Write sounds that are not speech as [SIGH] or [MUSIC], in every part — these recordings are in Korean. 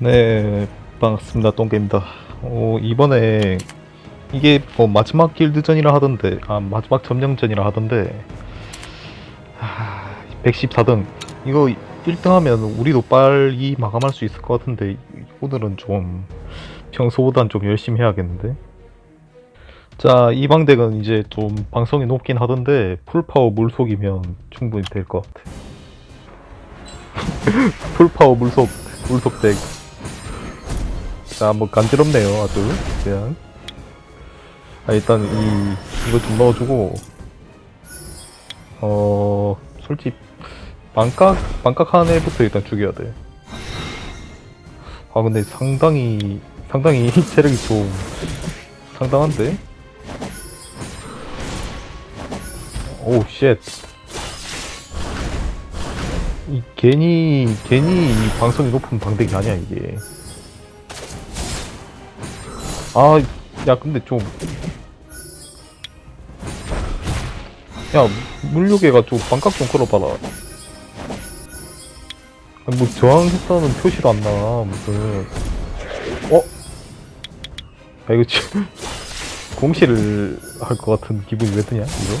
네, 반갑습니다. 똥개입니다. 어, 이번에 이게 뭐 마지막 길드전이라 하던데, 아, 마지막 점령전이라 하던데, 하, 114등. 이거 1등 하면 우리도 빨리 마감할 수 있을 것 같은데, 오늘은 좀 평소보단 좀 열심히 해야겠는데? 자, 이 방덱은 이제 좀 방송이 높긴 하던데, 풀파워 물속이면 충분히 될 것 같아. [LAUGHS] 풀파워 물속, 물속 덱. 자, 뭐 간지럽네요, 아주. 그냥. 아, 일단 이 이거 좀 넣어주고, 어, 솔직히 반각 반각 한 애부터 일단 죽여야 돼. 아, 근데 상당히 상당히 [LAUGHS] 체력이 좀 상당한데. 오우 쉣. 이 괜히 괜히 이 방송이 높은 방댕이 아니야 이게. 아, 야, 근데 좀. 야, 물류계가 좀 반각 좀 걸어봐라. 아니, 뭐, 저항했다는 표시도 안 나, 무슨. 어? 아, 이거 지금, [LAUGHS] 공시를 할 것 같은 기분이 왜 드냐, 이거?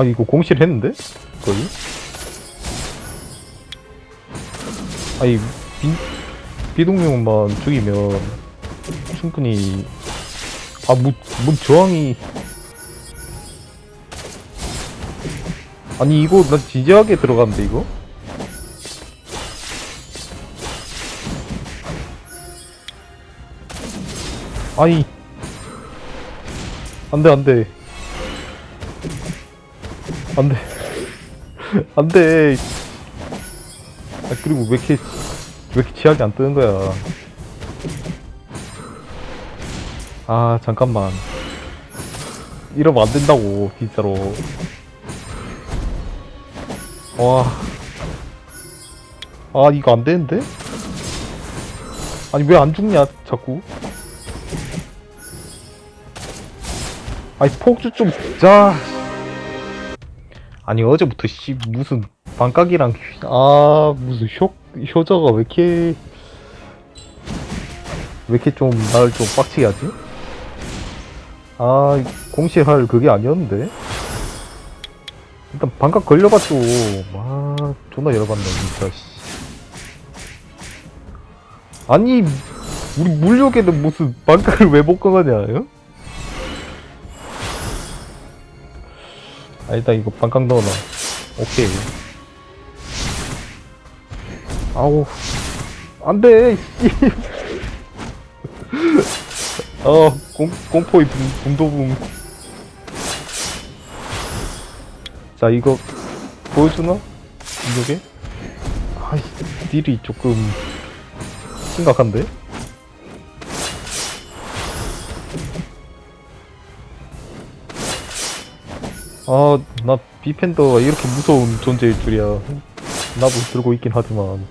아니, 이거 공시를 했는데? 거의? 아니 비, 비동명만 죽이면 충분히 아뭐 뭐 저항이 아니 이거 나 지지하게 들어갔는데 이거? 아니. 안돼 안돼. 안돼. [LAUGHS] 안돼 아 그리고 왜 이렇게 왜 이렇게 치약이 안 뜨는 거야? 아 잠깐만. 이러면 안 된다고 진짜로. 와 아 이거 안 되는데? 아니 왜 안 죽냐 자꾸? 아니 폭주 좀 자. 아니 어제부터 씨 무슨 반각이랑 아 무슨 효 효자가 왜 이렇게 왜 이렇게 좀 나를 좀 빡치게 하지? 아 공시할 그게 아니었는데 일단 반각 걸려봤죠 아 존나 열받네 진짜 씨. 아니 우리 물욕에는 무슨 반각을 왜못 가냐 요? 아 일단 이거 반각 넣어놔 오케이 아우 안돼 [LAUGHS] 어 공, 공포의 분, 분도붕 자 이거 보여주나? 이게? 아이 딜이 조금 심각한데? 아나 비펜더가 이렇게 무서운 존재일 줄이야 나도 들고 있긴 하지만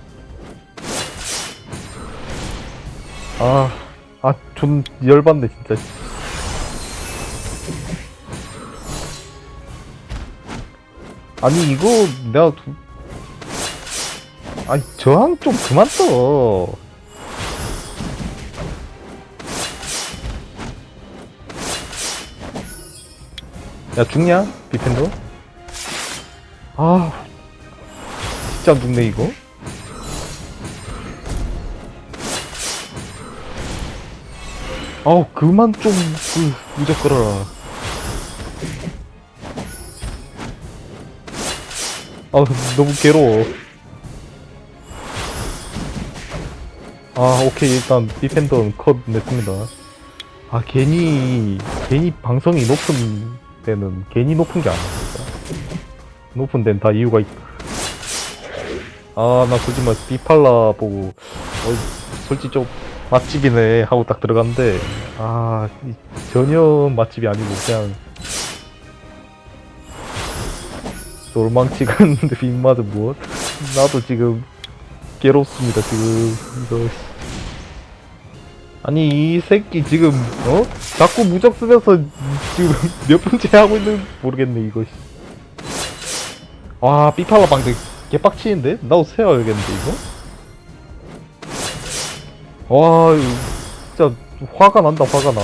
아, 아, 좀 열받네, 진짜. 아니, 이거, 내가, 두... 아니, 저항 좀 그만 떠. 야, 죽냐? 비펜더? 아, 진짜 안 죽네, 이거? 아우 그만 좀 그, 무적 걸어라. 아 너무 괴로워. 아 오케이. 일단 디펜더 컷 냈습니다. 아 괜히 괜히 방송이 높은 데는 괜히 높은 게 진짜 높은 데는 다 이유가 있다 아나 솔직히 말 비팔라 보고 어, 솔직히 좀 맛집이네 하고 딱 들어갔는데 아 이- 전혀 맛집이 아니고 그냥 놀망치 갔는데 빅마드 무엇? 나도 지금 괴롭습니다 지금 이거 아니 이 새끼 지금 어? 자꾸 무적 쓰면서 지금 [LAUGHS] 몇 번째 하고 있는 모르겠네 이거 와 삐팔라 방대 개빡치는데? 나도 세워야겠는데 이거? 와 진짜 화가 난다 화가 나.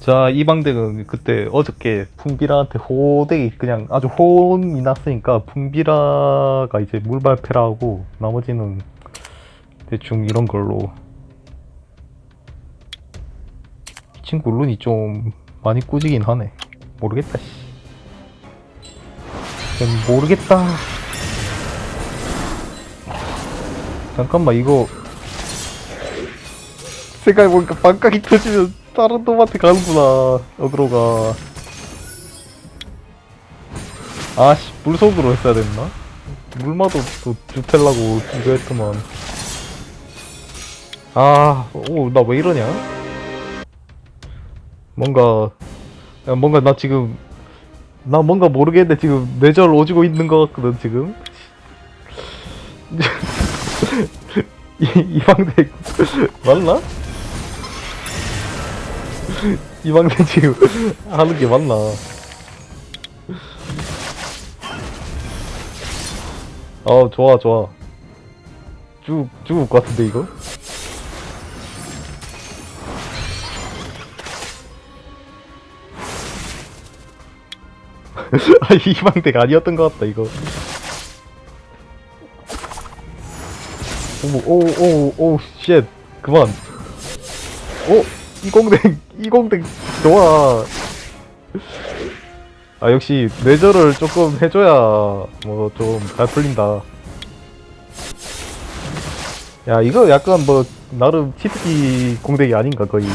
자, 이 방댕은 그때 어저께 풍비라한테 호되게 그냥 아주 혼이 났으니까 풍비라가 이제 물발패라 하고 나머지는 대충 이런 걸로. 이 친구 룬이 좀 많이 꾸지긴 하네. 모르겠다 씨. 모르겠다 잠깐만 이거. 생각해보니까 반각이 터지면 다른 놈한테 가는구나 어그로가. 아씨 물속으로 했어야 됐나? 물마도 또 주텔라고 이거 했더만. 아오 나 왜 이러냐? 뭔가 야, 뭔가 나 지금 나 뭔가 모르겠는데 지금 뇌절 오지고 있는 것 같거든 지금 이, 이방대 맞나? 이방대 지금 하는 게 맞나? 어 좋아 좋아 죽 죽을 것 같은데 이거? [LAUGHS] 아 이방대가 아니었던 것 같다 이거 오오오오쉣 그만. 오 이공댕 이공댕 좋아. 아 역시 뇌절을 조금 해줘야 뭐 좀 잘 풀린다. 야 이거 약간 뭐 나름 치트키 공댕이 아닌가 거의.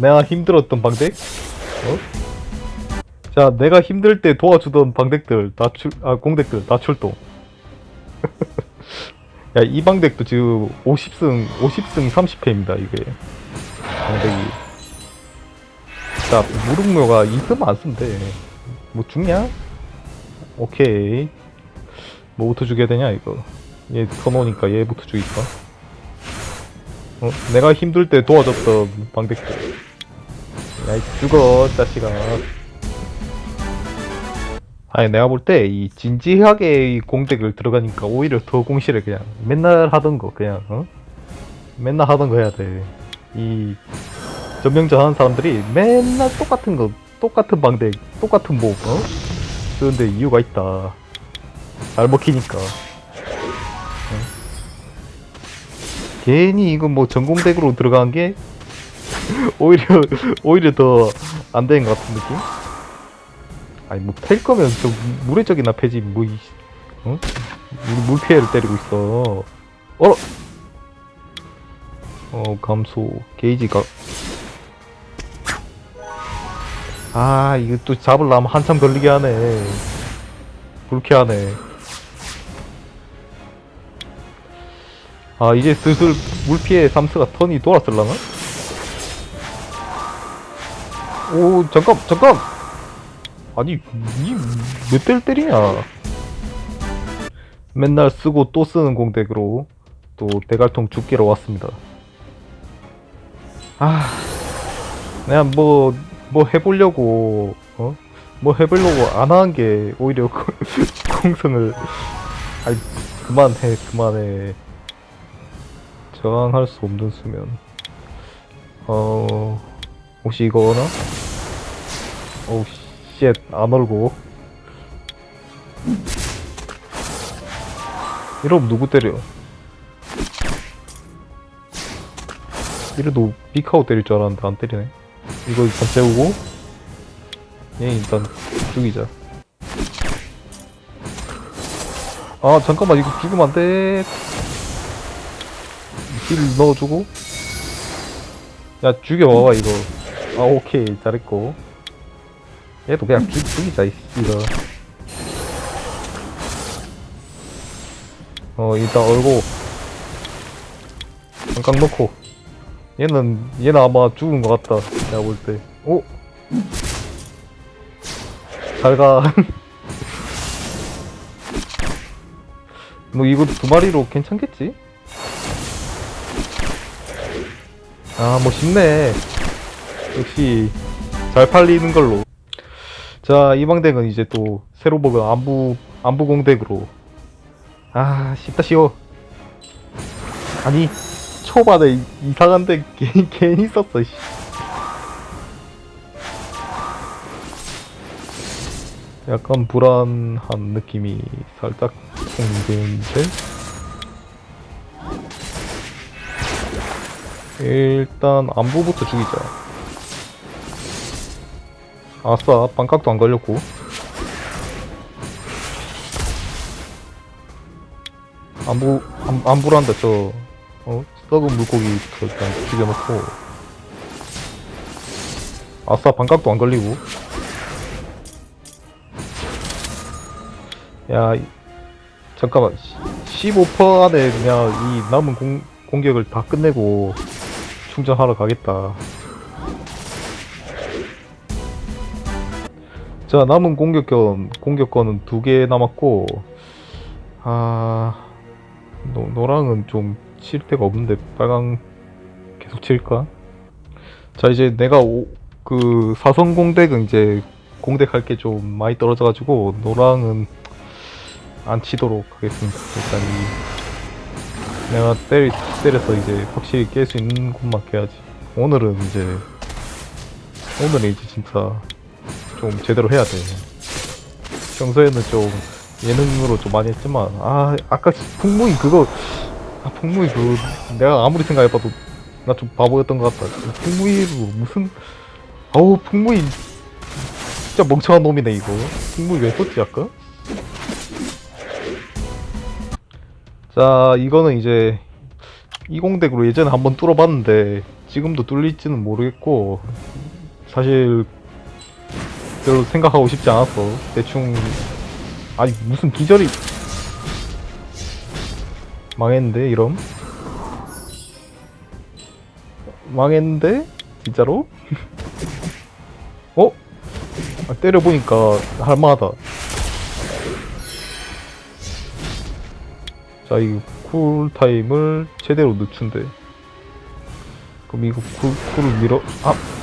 내가 힘들었던 방댕? 어? 자 내가 힘들 때 도와주던 방댕들 다 출, 아 공댕들 다 출동 야, 이 방덱도 지금 50승, 50승 30패입니다, 이게. 방덱이. 자, 무릉묘가 2승 안 쓴대. 뭐 죽냐? 오케이. 뭐부터 죽여야 되냐, 이거. 얘 터놓으니까 얘부터 죽일까? 어, 내가 힘들 때 도와줬던 방덱들. 야, 이 죽어, 자식아. 아니 내가 볼 때 이 진지하게 이 공덱을 들어가니까 오히려 더 공시를 그냥 맨날 하던 거 그냥 어? 맨날 하던 거 해야 돼. 이 전명전 하는 사람들이 맨날 똑같은 거 똑같은 방덱 똑같은 목 어? 쓰는데 이유가 있다. 잘 먹히니까. 어? 괜히 이거 뭐 전공덱으로 들어간 게 [LAUGHS] 오히려 오히려 더 안 되는 것 같은 느낌? 아니 뭐 팰 거면 저 물의 적이나 패지 뭐 이, 어? 물, 물 피해를 때리고 있어. 어? 어 감소 게이지가 아 이거 또 잡으려면 한참 걸리게 하네. 불쾌하네. 아 이제 슬슬 물 피해 삼스가 턴이 돌았을라나? 오 잠깐 잠깐 아니 이몇 대를 때리냐? 맨날 쓰고 또 쓰는 공덱으로 또 대갈통 죽기로 왔습니다. 아 내가 뭐뭐 해보려고 어? 뭐 해보려고 안 한 게 오히려 [LAUGHS] 공성을 아이 그만해 그만해. 저항할 수 없는 수면. 어 혹시 이거 오나? 오우 쉣, 안 얼고. 이러면 누구 때려? 이래도 빅하우 때릴 줄 알았는데 안 때리네. 이거 일단 재우고, 얘 일단 죽이자. 아, 잠깐만, 이거 죽으면 안 돼. 힐 넣어주고. 야, 죽여봐봐, 이거. 아, 오케이. 잘했고. 얘도 그냥 죽, 죽이자, 이 이거. 어, 일단 얼고. 잠깐 넣고. 얘는, 얘는 아마 죽은 것 같다. 내가 볼 때. 오! 잘 가. [LAUGHS] 뭐, 이거 두 마리로 괜찮겠지? 아, 뭐, 쉽네. 역시, 잘 팔리는 걸로. 자, 이방 덱은 이제 또 새로 먹은 안부 안부 공덱으로 아 쉽다 쉬워. 아니 초반에 이- 이상한 덱 괜히, 괜히 썼어. 씨. 약간 불안한 느낌이 살짝 생기는데 일단 안부부터 죽이자. 아싸, 반각도 안 걸렸고. 안부, 안, 안부란다, 저, 어? 썩은 물고기부터 일단 죽여놓고. 아싸, 반각도 안 걸리고. 야, 이- 잠깐만. 15% 안에 그냥 이 남은 공, 공격을 다 끝내고 충전하러 가겠다. 자 남은 공격권 공격권은 두 개 남았고 아 노, 노랑은 좀 칠 데가 없는데 빨강 계속 칠까? 자 이제 내가 오, 그 사선 공덱은 이제 공덱 할 게 좀 많이 떨어져가지고 노랑은 안 치도록 하겠습니다. 일단 이 내가 때리, 때려서 이제 확실히 깰 수 있는 곳만 깨야지. 오늘은 이제 오늘은 이제 진짜 좀 제대로 해야 돼. 평소에는 좀 예능으로 좀 많이 했지만 아 아까 풍무이 그거 아 풍무이 그거 내가 아무리 생각해봐도 나 좀 바보였던 것 같다. 풍무이로 무슨 아우 풍무이 진짜 멍청한 놈이네 이거. 풍무이 왜 썼지 아까? 자 이거는 이제 이공덱으로 예전에 한번 뚫어봤는데 지금도 뚫릴지는 모르겠고 사실 별로 생각하고 싶지 않았어. 대충 아니 무슨 기절이 망했는데 이럼 망했는데 진짜로? [LAUGHS] 어? 아, 때려보니까 할만하다. 자, 이 쿨타임을 제대로 늦춘대. 그럼 이거 쿨, 쿨을 밀어, 아!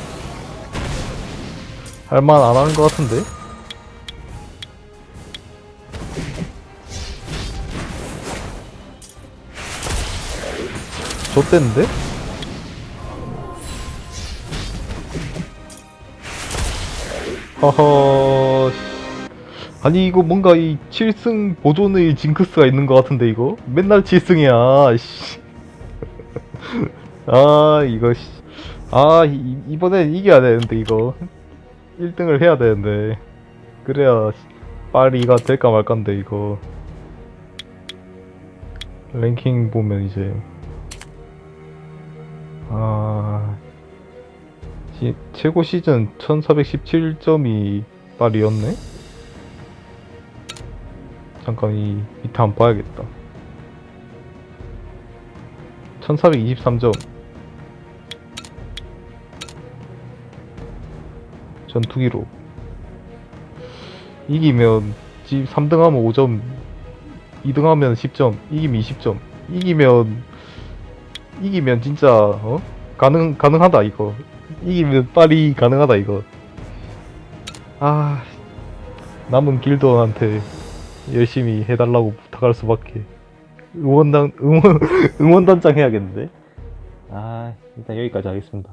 할만 안 하는 것 같은데? 좆됐는데? 허허 씨. 아니 이거 뭔가 이 7승 보존의 징크스가 있는 것 같은데 이거? 맨날 7승이야 씨. [LAUGHS] 아 이거 씨. 아 이, 이번엔 이겨야 되는데 이거 1등을 해야 되는데 그래야 파리가 될까 말까인데 이거. 랭킹 보면 이제 아 시- 최고 시즌 1417점이 파리였네? 잠깐 이 밑에 한번 봐야겠다. 1423점 전투기로. 이기면 지 3등하면 5점 2등하면 10점 이기면 20점. 이기면 이기면 진짜 어? 가능 가능하다 이거. 이기면 빨리 가능하다 이거. 아 남은 길드원한테 열심히 해달라고 부탁할 수밖에. 응원단 [LAUGHS] 응원 응원단장 해야겠는데? 아 일단 여기까지 하겠습니다